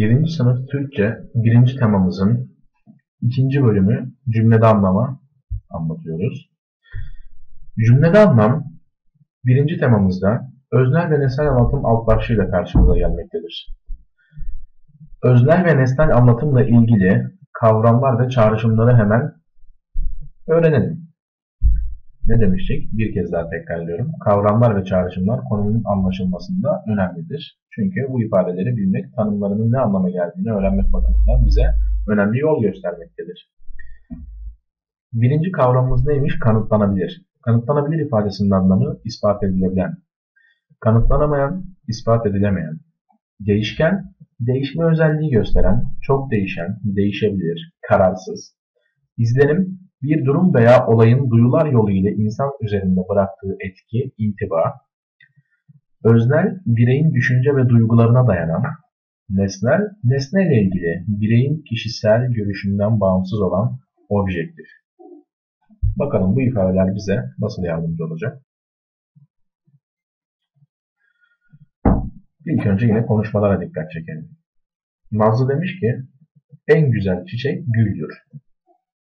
7. sınıf Türkçe 1. temamızın 2. bölümü cümlede anlama anlatıyoruz. Cümlede anlam 1. temamızda öznel ve nesnel anlatım alt başlığıyla karşımıza gelmektedir. Öznel ve nesnel anlatımla ilgili kavramlar ve çağrışımları hemen öğrenelim. Ne demiştik? Bir kez daha tekrarlıyorum. Kavramlar ve çağrışımlar konunun anlaşılmasında önemlidir. Çünkü bu ifadeleri bilmek, tanımlarının ne anlama geldiğini öğrenmek bakımından bize önemli yol göstermektedir. Birinci kavramımız neymiş? Kanıtlanabilir. Kanıtlanabilir ifadesinin anlamı ispat edilebilen. Kanıtlanamayan, ispat edilemeyen. Değişken, değişme özelliği gösteren, çok değişen, değişebilir, kararsız. İzlenim, bir durum veya olayın duyular yoluyla insan üzerinde bıraktığı etki, intiba, öznel, bireyin düşünce ve duygularına dayanan, nesnel, nesneyle ilgili bireyin kişisel görüşünden bağımsız olan objektif. Bakalım bu ifadeler bize nasıl yardımcı olacak? İlk önce yine konuşmalara dikkat çekelim. Nazlı demiş ki, en güzel çiçek güldür.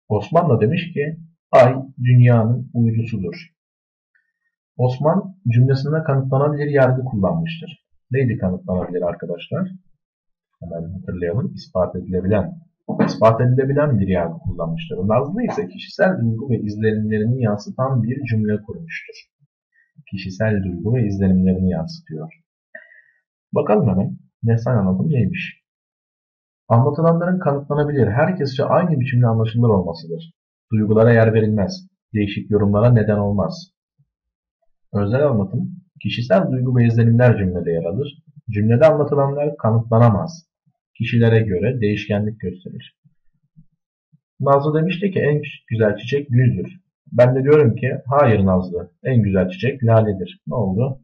Osman da demiş ki ay dünyanın uydusudur. Osman cümlesinde kanıtlanabilir yargı kullanmıştır. Neydi kanıtlanabilir arkadaşlar? Hemen hatırlayalım. İspat edilebilen. İspat edilebilen bir yargı kullanmıştır. Nazlı ise kişisel duygu ve izlenimlerini yansıtan bir cümle kurmuştur. Kişisel duygu ve izlenimlerini yansıtıyor. Bakalım hemen nesnel anlatım neymiş? Anlatılanların kanıtlanabilir, herkesçe aynı biçimde anlaşılır olmasıdır. Duygulara yer verilmez, değişik yorumlara neden olmaz. Özel anlatım, kişisel duygu ve izlenimler cümlede yer alır. Cümlede anlatılanlar kanıtlanamaz. Kişilere göre değişkenlik gösterir. Nazlı demişti ki en güzel çiçek güldür. Ben de diyorum ki hayır Nazlı, en güzel çiçek laledir. Ne oldu?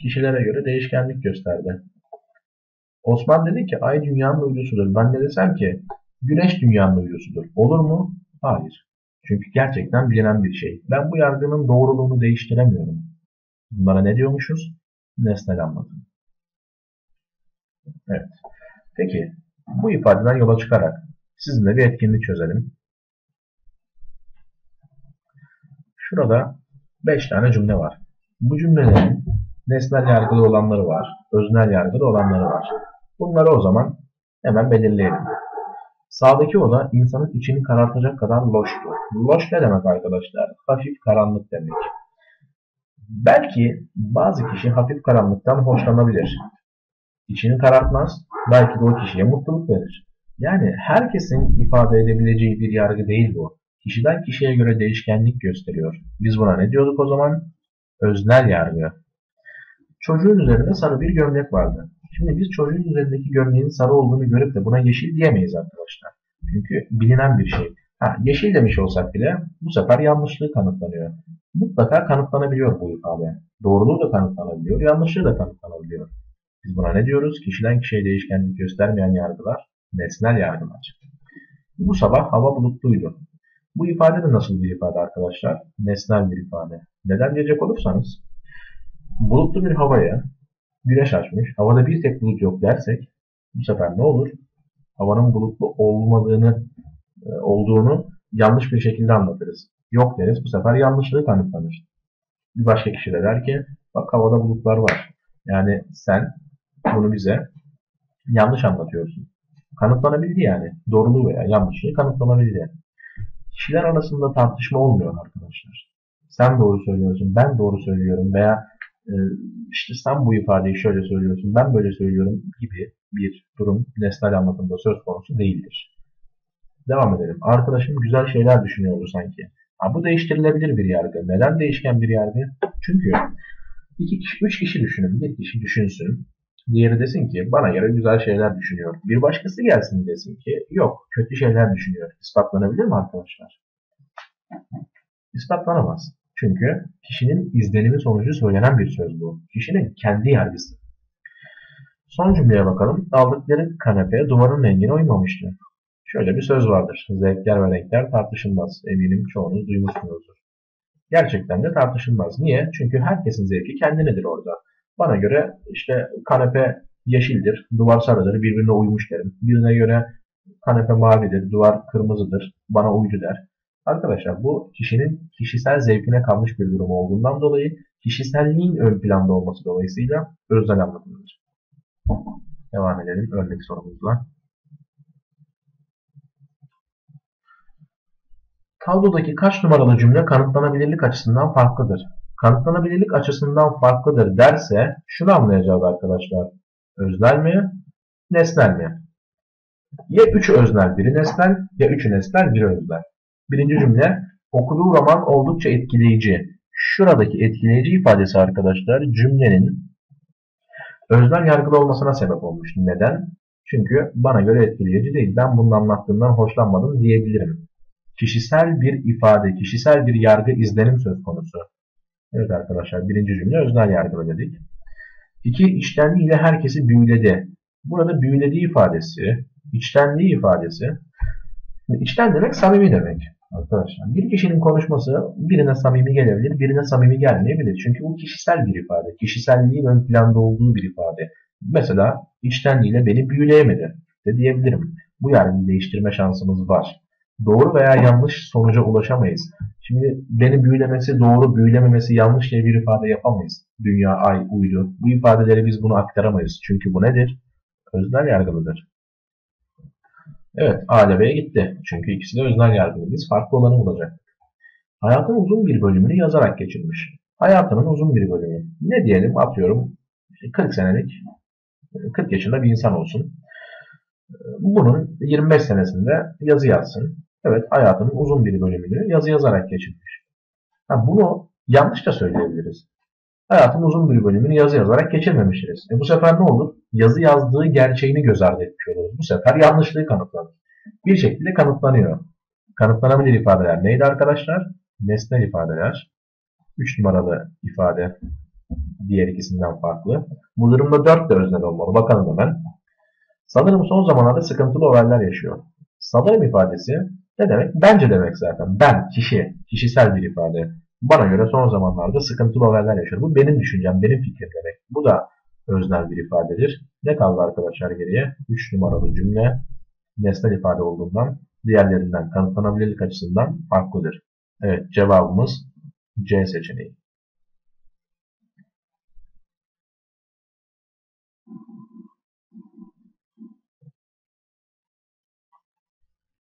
Kişilere göre değişkenlik gösterdi. Osman dedi ki ay dünyanın uydusudur. Ben de desem ki güneş dünyanın uydusudur. Olur mu? Hayır. Çünkü gerçekten bilinen bir şey. Ben bu yargının doğruluğunu değiştiremiyorum. Bunlara ne diyormuşuz? Nesnel anlatım. Evet. Peki bu ifadeden yola çıkarak sizinle bir etkinlik çözelim. Şurada 5 tane cümle var. Bu cümlelerin nesnel yargılı olanları var, öznel yargılı olanları var. Bunları o zaman hemen belirleyelim. Sağdaki oda insanın içini karartacak kadar loştu. Loş ne demek arkadaşlar? Hafif karanlık demek. Belki bazı kişi hafif karanlıktan hoşlanabilir. İçini karartmaz, belki de o kişiye mutluluk verir. Yani herkesin ifade edebileceği bir yargı değil bu. Kişiden kişiye göre değişkenlik gösteriyor. Biz buna ne diyorduk o zaman? Öznel yargı. Çocuğun üzerinde sarı bir gömlek vardı. Şimdi biz çocuğun üzerindeki gömleğin sarı olduğunu görüp de buna yeşil diyemeyiz arkadaşlar. Çünkü bilinen bir şey. Ha, yeşil demiş olsak bile bu sefer yanlışlığı kanıtlanıyor. Mutlaka kanıtlanabiliyor bu ifade. Doğruluğu da kanıtlanabiliyor, yanlışlığı da kanıtlanabiliyor. Biz buna ne diyoruz? Kişiden kişiye değişkenlik göstermeyen yargılar, nesnel yargılar. Bu sabah hava bulutluydu. Bu ifade de nasıl bir ifade arkadaşlar? Nesnel bir ifade. Neden diyecek olursanız, bulutlu bir havaya güneş açmış, havada bir tek bulut yok dersek bu sefer ne olur? Havanın bulutlu olmadığını e, olduğunu yanlış bir şekilde anlatırız. Yok deriz. Bu sefer yanlışlığı kanıtlanır. Bir başka kişi de der ki bak havada bulutlar var. Yani sen bunu bize yanlış anlatıyorsun. Kanıtlanabildi yani. Doğruluğu veya yanlışlığı kanıtlanabildi. Kişiler arasında tartışma olmuyor arkadaşlar. Sen doğru söylüyorsun, ben doğru söylüyorum veya işte sen bu ifadeyi şöyle söylüyorsun, ben böyle söylüyorum gibi bir durum nesnel anlatımda söz konusu değildir. Devam edelim. Arkadaşım güzel şeyler düşünüyordu sanki. Ha, bu değiştirilebilir bir yargı. Neden değişken bir yargı? Çünkü iki kişi, üç kişi düşünün. Bir kişi düşünsün. Diğeri desin ki bana göre güzel şeyler düşünüyor. Bir başkası gelsin desin ki yok kötü şeyler düşünüyor. İspatlanabilir mi arkadaşlar? İspatlanamaz. Çünkü kişinin izlenimi sonucu söylenen bir söz bu. Kişinin kendi yargısı. Son cümleye bakalım. Aldıkları kanepe duvarın rengine uymamıştı. Şöyle bir söz vardır. Zevkler ve renkler tartışılmaz. Eminim çoğunuz duymuşsunuzdur. Gerçekten de tartışılmaz. Niye? Çünkü herkesin zevki kendinedir orada. Bana göre işte kanepe yeşildir, duvar sarıdır, birbirine uymuş derim. Birine göre kanepe mavidir, duvar kırmızıdır, bana uydu der. Arkadaşlar bu kişinin kişisel zevkine kalmış bir durum olduğundan dolayı kişiselliğin ön planda olması dolayısıyla özel anlatılır. Devam edelim örnek sorumuzla. Tablodaki kaç numaralı cümle kanıtlanabilirlik açısından farklıdır? Kanıtlanabilirlik açısından farklıdır derse şunu anlayacağız arkadaşlar. Öznel mi? Nesnel mi? Ya 3 öznel, biri nesnel, ya 3'ü nesnel, biri öznel. Birinci cümle, okuduğu roman oldukça etkileyici. Şuradaki etkileyici ifadesi arkadaşlar cümlenin öznel yargılı olmasına sebep olmuş. Neden? Çünkü bana göre etkileyici değil. Ben bunun anlattığımdan hoşlanmadım diyebilirim. Kişisel bir ifade, kişisel bir yargı izlenim söz konusu. Evet arkadaşlar birinci cümle öznel yargılı dedik. İki, içtenliğiyle herkesi büyüledi. Burada büyülediği ifadesi, içtenliği ifadesi. İçten demek samimi demek arkadaşlar. Bir kişinin konuşması birine samimi gelebilir, birine samimi gelmeyebilir. Çünkü bu kişisel bir ifade. Kişiselliğin ön planda olduğu bir ifade. Mesela içtenliğiyle beni büyüleyemedi de diyebilirim. Bu yargıyı değiştirme şansımız var. Doğru veya yanlış sonuca ulaşamayız. Şimdi beni büyülemesi doğru, büyülememesi yanlış diye bir ifade yapamayız. Dünya, ay, uydu. Bu ifadeleri biz bunu aktaramayız. Çünkü bu nedir? Öznel yargılıdır. Evet A ile B gitti. Çünkü ikisi de öznel yargılı. Biz farklı olanı bulacaktık. Hayatın uzun bir bölümünü yazarak geçirmiş. Hayatının uzun bir bölümü. Ne diyelim atıyorum 40 senelik 40 yaşında bir insan olsun. Bunun 25 senesinde yazı yazsın. Evet hayatının uzun bir bölümünü yazı yazarak geçirmiş. Ha, bunu yanlış da söyleyebiliriz. Hayatın uzun bir bölümünü yazı yazarak geçirmemişiz. E bu sefer ne olur? Yazı yazdığı gerçeğini göz ardı etmiş oluruz. Bu sefer yanlışlığı kanıtlanır. Bir şekilde kanıtlanıyor. Kanıtlanabilir ifadeler neydi arkadaşlar? Nesnel ifadeler. 3 numaralı ifade diğer ikisinden farklı. Bu durumda 4 de öznel olmalı. Bakalım hemen. Sanırım son zamanlarda sıkıntılı olaylar yaşıyor. Sanırım ifadesi ne demek? Bence demek zaten. Ben, kişi, kişisel bir ifade. Bana göre son zamanlarda sıkıntılı olaylar yaşıyor. Bu benim düşüncem, benim fikrim demek. Bu da öznel bir ifadedir. Ne kaldı arkadaşlar geriye? 3 numaralı cümle nesnel ifade olduğundan diğerlerinden kanıtlanabilirlik açısından farklıdır. Evet cevabımız C seçeneği.